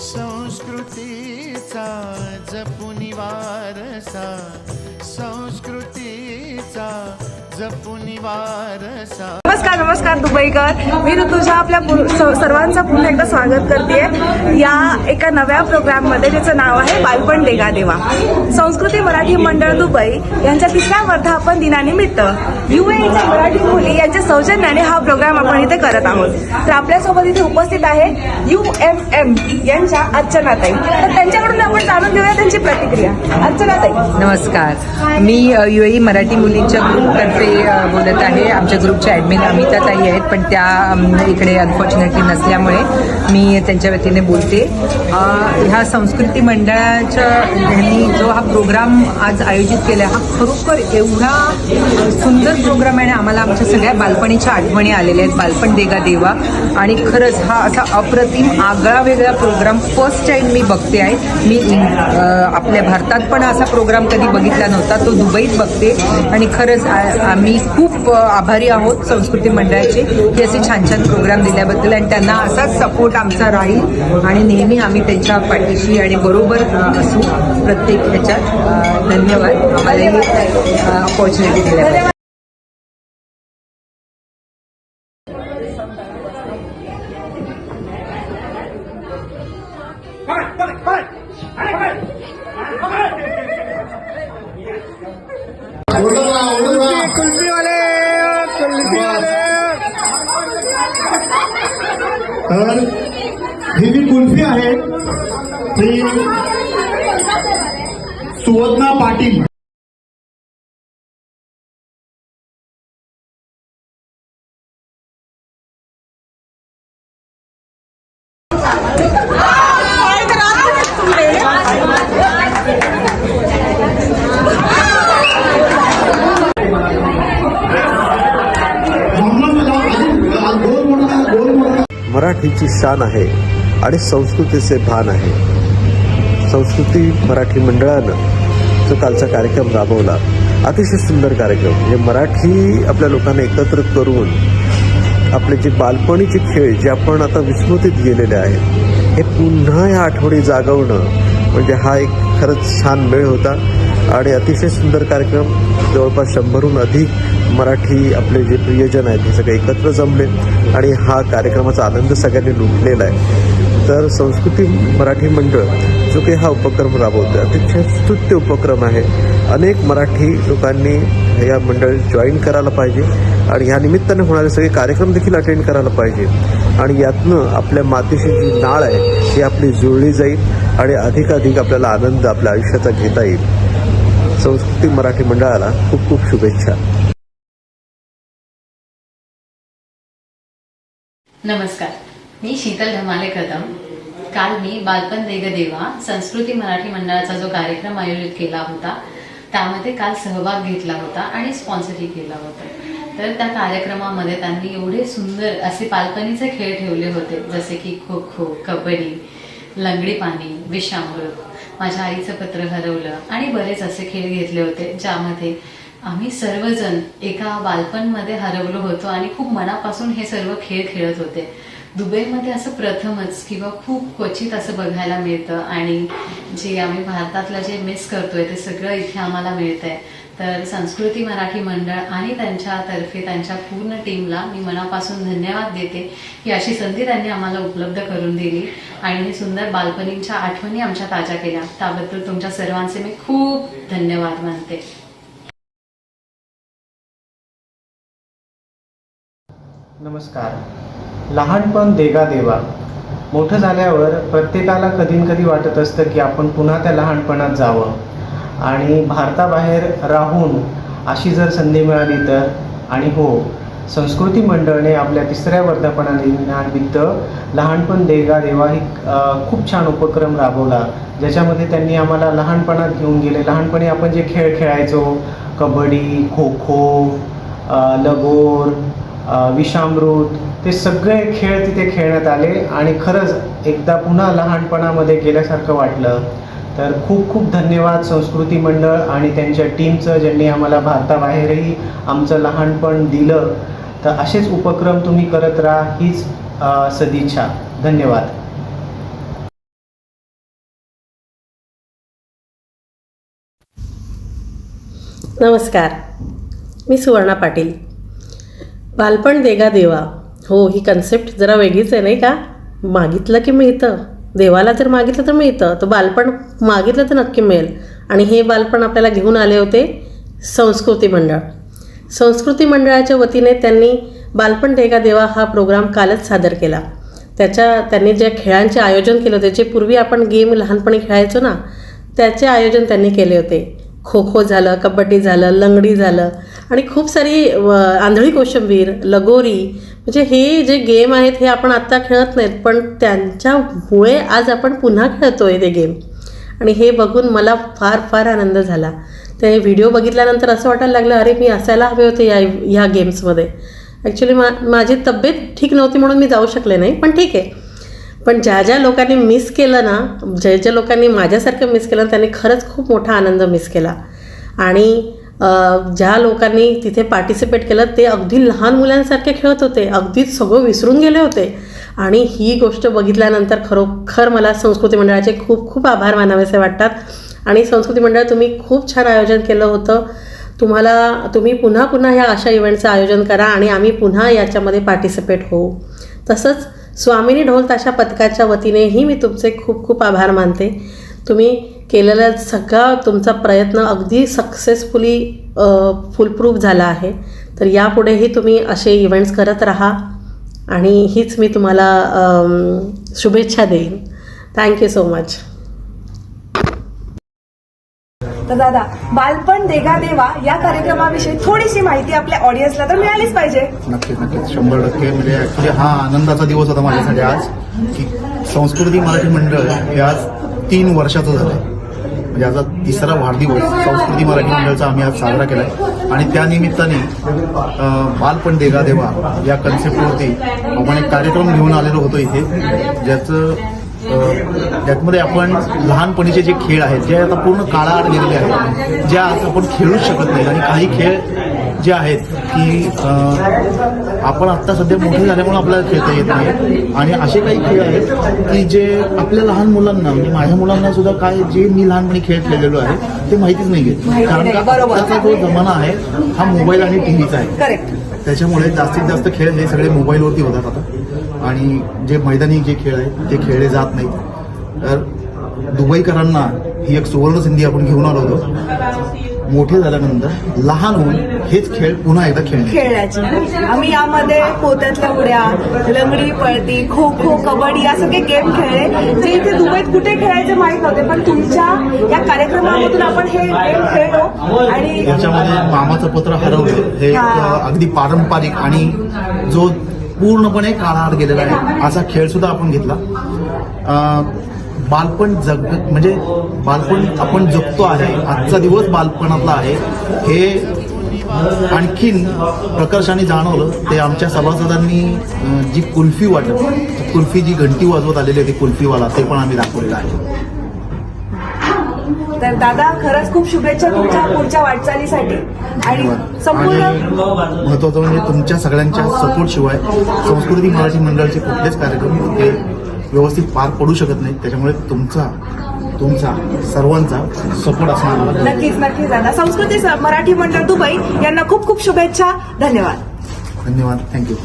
संस्कृतीचा जपुनी वारसा. संस्कृतीचा जपुनी वारसा. नमस्कार नमस्कार दुबईकर. मी ऋतुजा आपल्या स- सर्वांचं पुन्हा एकदा स्वागत करते या एका नव्या प्रोग्राममध्ये ज्याचं नाव आहे बालपण देगा देवा. संस्कृती मराठी मंडळ दुबई यांच्या तिसऱ्या वर्धापन दिनानिमित्त युएच्या मराठी मुली यांच्या सौजन्याने हा प्रोग्राम आपण इथे करत आहोत. तर आपल्यासोबत इथे उपस्थित आहे यू एम एम यांच्या अर्चनाताई. तर त्यांच्याकडून आपण जाणून घेऊया त्यांची प्रतिक्रिया. अर्चनाताई. नमस्कार. मी युएई मराठी मुलींच्या ग्रुपतर्फे बोलत आहे. आमच्या ग्रुपच्या ॲडमिन अमिताताई आहेत पण त्या इकडे अनफॉर्च्युनेटली नसल्यामुळे मी त्यांच्या वतीने बोलते. ह्या संस्कृती मंडळाच्या ह्यांनी जो हा प्रोग्राम आज आयोजित केला हा खरोखर एवढा सुंदर प्रोग्राम आहे आणि आम्हाला आमच्या सगळ्या बालपणीच्या आठवणी आलेल्या आहेत. बालपण देगा देवा. आणि खरंच हा असा अप्रतिम आगळा वेगळा प्रोग्राम फर्स्ट टाईम मी बघते आहे. मी आपल्या भारतात पण असा प्रोग्राम कधी बघितला नव्हता तो दुबईत बघते. आणि खरंच आम्ही खूप आभारी आहोत संस्कृती मंडळाचे की असे छान छान प्रोग्राम दिल्याबद्दल. आणि त्यांना असाच सपोर्ट आमचा राहील. आणि नेहमी आम्ही त्यांच्या पाठीशी आणि बरोबर असू. प्रत्येक ह्याच्यात धन्यवाद. आम्हाला ही अपॉर्च्युनिटी दिल्याबद्दल. तर ही जी कुल्फी आहे ती सुवर्णा पाटील मराठीची शान आहे आणि संस्कृतीचे भान आहे. संस्कृती मराठी मंडळानं जो कालचा कार्यक्रम राबवला अतिशय सुंदर कार्यक्रम. म्हणजे मराठी आपल्या लोकांना एकत्र करून आपले जे बालपणीचे खेळ जे आपण आता विस्मृतीत गेलेले आहेत हे पुन्हा या आठवणी जागवणं म्हणजे हा एक खरंच छान वेळ होता. आणि अतिशय सुंदर कार्यक्रम. जवळपास शंभरहून अधिक मराठी आपले जे प्रियजन आहेत हे सगळे एकत्र जमले आणि हा कार्यक्रमाचा आनंद सगळ्यांनी लुटलेला आहे. तर संस्कृती मराठी मंडळ जो काही हा उपक्रम राबवतो अतिशय स्तुत्य उपक्रम आहे. अनेक मराठी लोकांनी या मंडळ जॉईन करायला पाहिजे आणि ह्या निमित्ताने होणारे सगळे कार्यक्रम देखील अटेंड करायला पाहिजे. आणि यातनं आपल्या मातीशी जी नाळ आहे ती आपली जुळली जाईल आणि अधिकाधिक आपल्याला आनंद आपल्या आयुष्याचा घेता येईल. संस्कृती मराठी मंडळाला खूप खूप शुभेच्छा. नमस्कार. मी शीतल धमाले कदम काल मी बालपण देग देवा संस्कृती मराठी मंडळाचा जो कार्यक्रम आयोजित केला होता त्यामध्ये काल सहभाग घेतला होता आणि स्पॉन्सरही केला होता. तर त्या कार्यक्रमामध्ये त्यांनी एवढे सुंदर असे बालपणीचे खेळ ठेवले होते जसे की खो खो कबड्डी लंगडी पाणी विषामृत माझ्या आईचं पत्र हरवलं आणि बरेच असे खेळ घेतले होते ज्यामध्ये आम्ही सर्वजण एका बालपणमध्ये हरवलो होतो आणि खूप मनापासून हे सर्व खेळ खेळत होते. दुबईमध्ये असं प्रथमच किंवा खूप क्वचित असं बघायला मिळतं आणि जे आम्ही भारतातलं जे मिस करतोय ते सगळं इथे आम्हाला मिळतंय. तर संस्कृती मराठी मंडळ आणि त्यांच्यातर्फे त्यांच्या पूर्ण टीमला मी मनापासून धन्यवाद देते की अशी संधी त्यांनी आम्हाला उपलब्ध करून दिली. आणि हे सुंदर बालपणींच्या आठवणी आमच्या ताज्या केल्या. त्याबद्दल तुमच्या सर्वांचे मी खूप धन्यवाद मानते. नमस्कार. लहानपण देगा देवा. मोठं झाल्यावर प्रत्येकाला कधी कधी वाटत असतं की आपण पुन्हा त्या लहानपणात जावं. आणि भारताबाहेर राहून अशी जर संधी मिळाली तर? आणि हो संस्कृती मंडळने आपल्या तिसऱ्या वर्धापनानिमित्त लहानपण देगा देवा ही खूप छान उपक्रम राबवला ज्याच्यामध्ये त्यांनी आम्हाला लहानपणात घेऊन गेले. लहानपणी आपण जे खेळ खेळायचो कबड्डी खो खो लगोर विषामृत ते सगळे खेळ तिथे खेळण्यात आले आणि खरंच एकदा पुन्हा लहानपणामध्ये गेल्यासारखं वाटलं. तर खूप खूप धन्यवाद संस्कृती मंडळ आणि त्यांच्या टीमचं ज्यांनी आम्हाला भारताबाहेरही आमचं लहानपण दिलं. तर असेच उपक्रम तुम्ही करत राहा हीच सदिच्छा. धन्यवाद. नमस्कार. मी सुवर्णा पाटील. बालपण देगा देवा. हो ही कन्सेप्ट जरा वेगळीच आहे नाही का? मागितलं की मिळतं. देवाला जर मागितलं तर मिळतं. तर बालपण मागितलं तर नक्की मिळेल. आणि हे बालपण आपल्याला घेऊन आले होते संस्कृती मंडळ. संस्कृती मंडळाच्या वतीने त्यांनी बालपण देगा देवा हा प्रोग्राम कालच सादर केला. त्याच्या त्यांनी ज्या खेळांचे आयोजन केलं होते जे पूर्वी आपण गेम लहानपणी खेळायचो ना त्याचे आयोजन त्यांनी केले होते. खो खो झालं कबड्डी झालं लंगडी झालं आणि खूप सारी आंधळी कोशंबीर लगोरी म्हणजे हे जे गेम आहेत हे आपण आत्ता खेळत नाहीत पण त्यांच्यामुळे आज आपण पुन्हा खेळतोय ते गेम आणि हे बघून मला फार फार आनंद झाला. ते व्हिडिओ बघितल्यानंतर असं वाटायला लागलं अरे मी असायला हवे होते या ह्या गेम्समध्ये ॲक्च्युली मा माझी तब्येत ठीक नव्हती म्हणून मी जाऊ शकले नाही पण ठीक आहे. पण ज्या ज्या लोकांनी मिस केलं ना ज्या ज्या लोकांनी माझ्यासारखं मिस केलं त्यांनी खरंच खूप मोठा आनंद मिस केला. आणि ज्या लोकांनी तिथे पार्टिसिपेट केलं ते अगदी लहान मुलांसारखे खेळत होते. अगदीच सगळं विसरून गेले होते. आणि ही गोष्ट बघितल्यानंतर खरोखर मला संस्कृती मंडळाचे खूप खूप आभार मानावेसे वाटतात. आणि संस्कृती मंडळ तुम्ही खूप छान आयोजन केलं होतं. तुम्हाला तुम्ही पुन्हा पुन्हा ह्या अशा इव्हेंटचं आयोजन करा आणि आम्ही पुन्हा याच्यामध्ये पार्टिसिपेट होऊ. तसंच स्वामिनी ढोल ताशा पथकाच्या वतीनेही मी तुमचे खूप खूप आभार मानते. तुम्ही केलेला सगळा तुमचा प्रयत्न अगदी सक्सेसफुली फुलप्रूफ झाला आहे. तर यापुढेही तुम्ही असे इव्हेंट्स करत राहा आणि हीच मी तुम्हाला शुभेच्छा देईन. थँक्यू सो मच तर दादा बालपण देगा देवा या कार्यक्रमाविषयी थोडीशी माहिती आपल्या ऑडियन्सला तर मिळालीच पाहिजे. नक्कीच नक्कीच. शंभर टक्के. म्हणजे ऍक्च्युली हा आनंदाचा दिवस होता माझ्यासाठी आज की संस्कृती मराठी मंडळ हे आज तीन वर्षाचं झालंय. म्हणजे आजचा तिसरा वाढदिवस संस्कृती मराठी मंडळचा आम्ही आज साजरा केला आणि त्यानिमित्ताने बालपण देगा देवा या कन्सेप्टवरती आपण एक कार्यक्रम घेऊन आलेलो होतो इथे ज्याचं त्यातमध्ये आपण लहानपणीचे जे खेळ आहेत जे आता पूर्ण काळाआड गेलेले आहेत जे आज आपण खेळूच शकत नाही. आणि काही खेळ जे आहेत की आपण आत्ता सध्या मोठे झाल्यामुळे आपल्याला खेळता येत नाही. आणि असे काही खेळ आहेत की जे आपल्या लहान मुलांना म्हणजे माझ्या मुलांना सुद्धा काय जे मी लहानपणी खेळ खेळलेलो आहे ते माहितीच नाही कारण का. आत्ताचा जो जमाना आहे हा मोबाईल आणि टीव्हीचा आहे. करेक्ट त्याच्यामुळे जास्तीत जास्त खेळ हे सगळे मोबाईलवरती होतात आता. आणि जे मैदानी जे खेळ आहेत ते खेळले जात नाहीत. तर दुबईकरांना ही एक सुवर्ण संधी आपण घेऊन आलो होतो. मोठे झाल्यानंतर लहान होऊन हेच खेळ पुन्हा एकदा खेळणे. खेळण्याची आम्ही यामध्ये पोत्यातल्या उड्या लंगडी पळती खो खो कबड्डी या सगळे गेम खेळले. जे इथे दुबईत कुठे खेळायचे माहीत नव्हते पण तुमच्या या कार्यक्रमामधून आपण हे गेम खेळलो आणि याच्यामध्ये मामाचं पत्र हरवलं. हे. अगदी पारंपरिक आणि जो पूर्णपणे काळाआड गेलेला आहे असा खेळ सुद्धा आपण घेतला. बालपण जग म्हणजे बालपण आपण जगतो आहे आजचा दिवस बालपणातला आहे हे आणखीन प्रकर्षाने जाणवलं. ते आमच्या सभासदांनी जी कुल्फी वाटत कुल्फी जी घंटी वाजवत आलेली होती कुल्फीवाला ते पण आम्ही दाखवलेलं आहे. तर दादा खरंच खूप शुभेच्छा तुमच्या पुढच्या वाटचालीसाठी. आणि संपूर्ण महत्वाचं म्हणजे तुमच्या सगळ्यांच्या सपोर्ट शिवाय संस्कृती मराठी मंडळाचे कुठलेच कार्यक्रम हे व्यवस्थित पार पडू शकत नाहीत त्याच्यामुळे तुमचा तुमचा सर्वांचा सपोर्ट असणार. नक्कीच नक्कीच दादा. संस्कृती मराठी मंडळ दुबई यांना खूप खूप शुभेच्छा. धन्यवाद. धन्यवाद. थँक्यू